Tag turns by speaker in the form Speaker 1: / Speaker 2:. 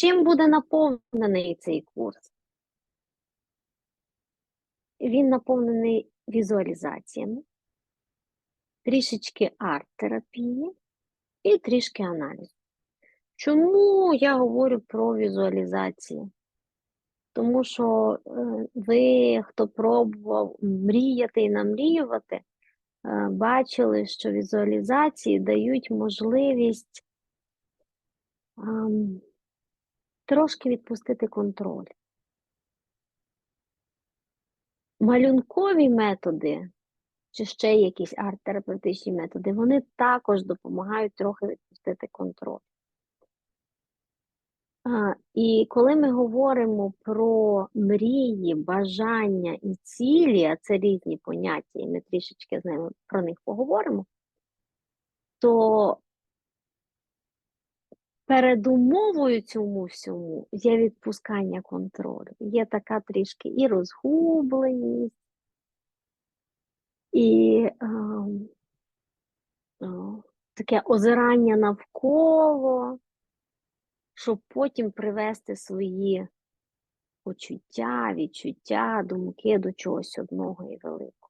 Speaker 1: Чим буде наповнений цей курс? Він наповнений візуалізаціями, трішечки арт-терапії і трішки аналізу. Чому я говорю про візуалізації? Тому що е, ви, хто пробував мріяти і намріювати, е, бачили, що візуалізації дають можливість ам, трошки відпустити контроль. Малюнкові методи, чи ще якісь арт-терапевтичні методи, вони також допомагають трохи відпустити контроль. А, І коли ми говоримо про мрії, бажання і цілі, а це різні поняття, і ми трішечки з ними про них поговоримо, то передумовою цьому всьому є відпускання контролю. Є така трішки і розгубленість, і ем, о, таке озирання навколо, щоб потім привести свої почуття, відчуття, думки до чогось одного і великого.